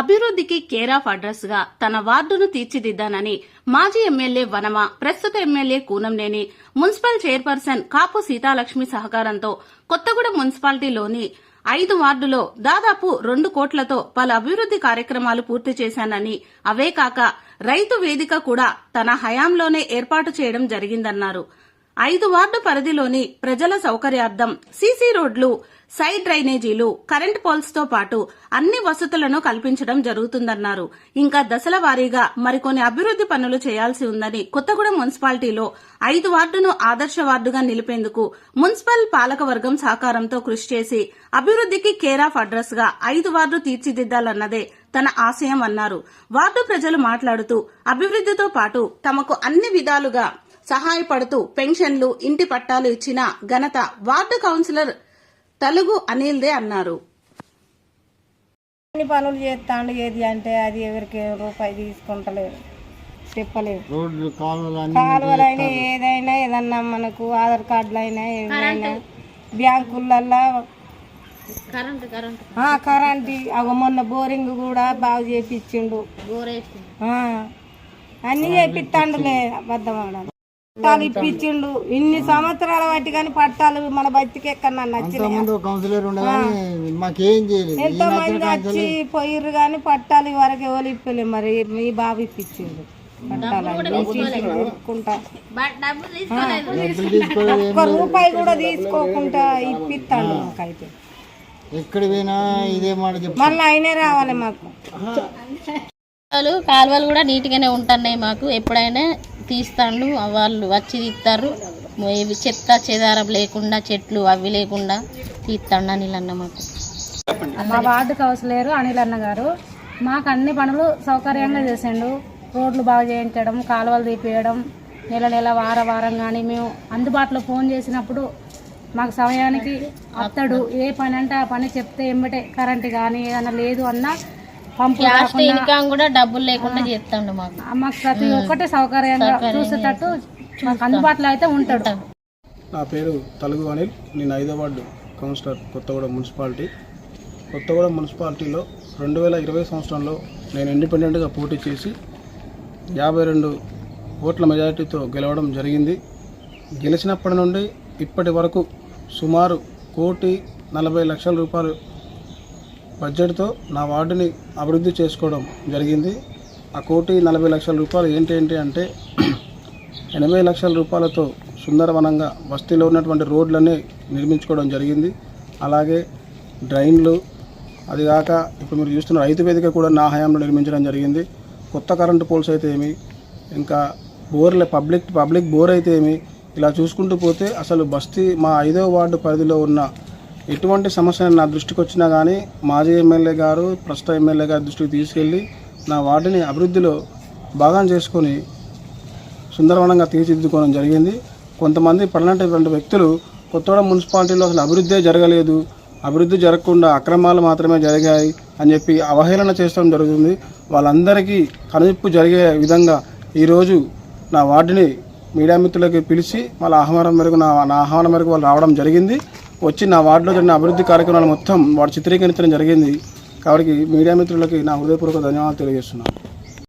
అభివృద్ధికి care of అడ్రస్గా తన వార్డును తీర్చిదిద్దానని మాజీ ఎమ్మెల్యే వనమ ప్రస్తుత MLA Koonamneni municipal chairperson Kapu Seethalakshmi సహకారంతో కొత్తగూడెం మున్సిపాలిటీలోని ఐదు వార్డులో దాదాపు రెండు కోట్లతో పలు అభివృద్ది కార్యక్రమాలు పూర్తి చేశానని అవే కాక రైతు వేదిక కూడా తన హయాంలోనే ఏర్పాటు చేయడం జరిగిందన్నారు. ఐదు వార్డు పరిధిలోని ప్రజల సౌకర్యార్థం సీసీ రోడ్లు సైడ్ డ్రైనేజీలు కరెంట్ పోల్స్తో పాటు అన్ని వసతులను కల్పించడం జరుగుతుందన్నారు. ఇంకా దశల వారీగా మరికొన్ని అభివృద్ది పనులు చేయాల్సి ఉందని కొత్తగూడెం మున్సిపాలిటీలో ఐదు వార్డును ఆదర్శ వార్డుగా నిలిపేందుకు మున్సిపల్ పాలకవర్గం సహకారంతో కృషి చేసి అభివృద్దికి కేర్ ఆఫ్ అడ్రస్గా ఐదు వార్డు తీర్చిదిద్దాలన్నదే తన ఆశయం అన్నారు. వార్డు ప్రజలు మాట్లాడుతూ అభివృద్దితో పాటు తమకు అన్ని విధాలుగా సహాయపడుతూ పెన్షన్లు ఇంటి పట్టాలు ఇచ్చిన ఘనత వార్డు కౌన్సిలర్ తలుగు అనిల్దే అన్నారు. అన్ని పనులు చేస్తాండు ఏది అంటే అది ఎవరికి రూపాయి తీసుకుంటలేదు చెప్పలేదు కాలువలైనా ఏదైనా ఏదన్నా మనకు ఆధార్ కార్డులు అయినా ఏమైనా బ్యాంకులల్లో ఆ, కరెంట్. అగో మొన్న బోరింగ్ కూడా బాగు చేపించిండు ఆ, అన్ని చేపిస్తాండులే అబద్ధం పట్టాలు ఇప్పించిండు ఇన్ని సంవత్సరాల బట్టి కానీ పట్టాలు మన బతికి ఎక్కడన్నా నచ్చినాయి? ముందు కౌన్సిలర్ ఉండగానే మాకేం చేయలేదు. ఎంతో మంది వచ్చి పోయిర్రు కానీ పట్టాలు వరకు ఎవరు ఇప్పలేదు మరి? మీ బాబు ఇప్పించిండు ఒక్క రూపాయి కూడా తీసుకోకుండా ఇప్పిస్తాడు మాకైతే. ఎక్కడ పోయినా ఇదే మాట చెప్పు మళ్ళీ అయినే రావాలి మాకు. కాలువలు కాలువలు కూడా నీట్గానే ఉంటున్నాయి మాకు. ఎప్పుడైనా తీస్తాండు వాళ్ళు వచ్చి తీస్తారు ఇవి చెత్త చెదారం లేకుండా చెట్లు అవి లేకుండా తీస్తాండు అనిలన్న మాకు. మా వార్డు కౌన్సిలర్ అనిల్ అన్న గారు. మాకు అన్ని పనులు సౌకర్యంగా చేసిండు. రోడ్లు బాగు చేయించడం కాలువలు తీపియడం నెల నెల వార వారం కానీ మేము అందుబాటులో ఫోన్ చేసినప్పుడు మాకు సమయానికి అత్తడు. ఏ పని అంటే ఆ పని చెప్తే ఎంబటే కరెంట్ కానీ ఏదైనా లేదు అన్నా ఇన్కమ్ కూడా డబ్బులు లేకుండా చేస్తాండు మాకు. మాకు ప్రతి ఒక్కటి సౌకర్యంగా చూసేటట్టు మాకు అందుబాటులో అయితే ఉంటాడు. నా పేరు తలుగు అనిల్. నేను ఐదో ward councillor Kothagudem municipality. Kothagudem మున్సిపాలిటీలో రెండు వేల ఇరవై సంవత్సరంలో నేను ఇండిపెండెంట్గా పోటీ చేసి యాభై రెండు ఓట్ల మెజారిటీతో గెలవడం జరిగింది. గెలిచినప్పటి నుండి ఇప్పటి వరకు సుమారు కోటి నలభై లక్షల రూపాయలు బడ్జెట్తో నా వార్డుని అభివృద్ధి చేసుకోవడం జరిగింది. ఆ కోటి నలభై లక్షల రూపాయలు ఏంటి ఏంటి అంటే ఎనభై లక్షల రూపాయలతో సుందరవనంగా బస్తీలో ఉన్నటువంటి రోడ్లన్నీ నిర్మించుకోవడం జరిగింది. అలాగే డ్రైన్లు అది కాక ఇప్పుడు మీరు చూస్తున్న రైతు వేదిక కూడా నా హయాంలో నిర్మించడం జరిగింది. కొత్త కరెంటు పోల్స్ అయితే ఏమి? ఇంకా బోర్లే పబ్లిక్ పబ్లిక్ బోర్ అయితే ఏమి? ఇలా చూసుకుంటూ పోతే అసలు బస్తీ మా ఐదో వార్డు పరిధిలో ఉన్న ఎటువంటి సమస్య నా దృష్టికి వచ్చినా కానీ మాజీ ఎమ్మెల్యే గారు ప్రస్తుత ఎమ్మెల్యే గారి దృష్టికి తీసుకెళ్ళి నా వార్డుని అభివృద్ధిలో భాగం చేసుకొని సుందరవనంగా తీర్చిదిద్దుకోవడం జరిగింది. కొంతమంది పడినటువంటి వ్యక్తులు కొత్తగూడెం మున్సిపాలిటీలో అసలు అభివృద్ధే జరగలేదు. అభివృద్ధి జరగకుండా అక్రమాలు మాత్రమే జరిగాయి అని చెప్పి అవహేళన చేస్తడం జరుగుతుంది. వాళ్ళందరికీ కనువిప్పు జరిగే విధంగా ఈరోజు నా వార్డుని మీడియా మిత్రులకి పిలిచి వాళ్ళ ఆహ్వానం మేరకు నా నా ఆహ్వానం మేరకు వాళ్ళు రావడం జరిగింది. వచ్చి నా వార్డులో జరిగిన అభివృద్ధి కార్యక్రమాలు మొత్తం వాడు చిత్రీకరించడం జరిగింది. కాబట్టి మీడియా మిత్రులకి నా హృదయపూర్వక ధన్యవాదాలు తెలియజేస్తున్నాను.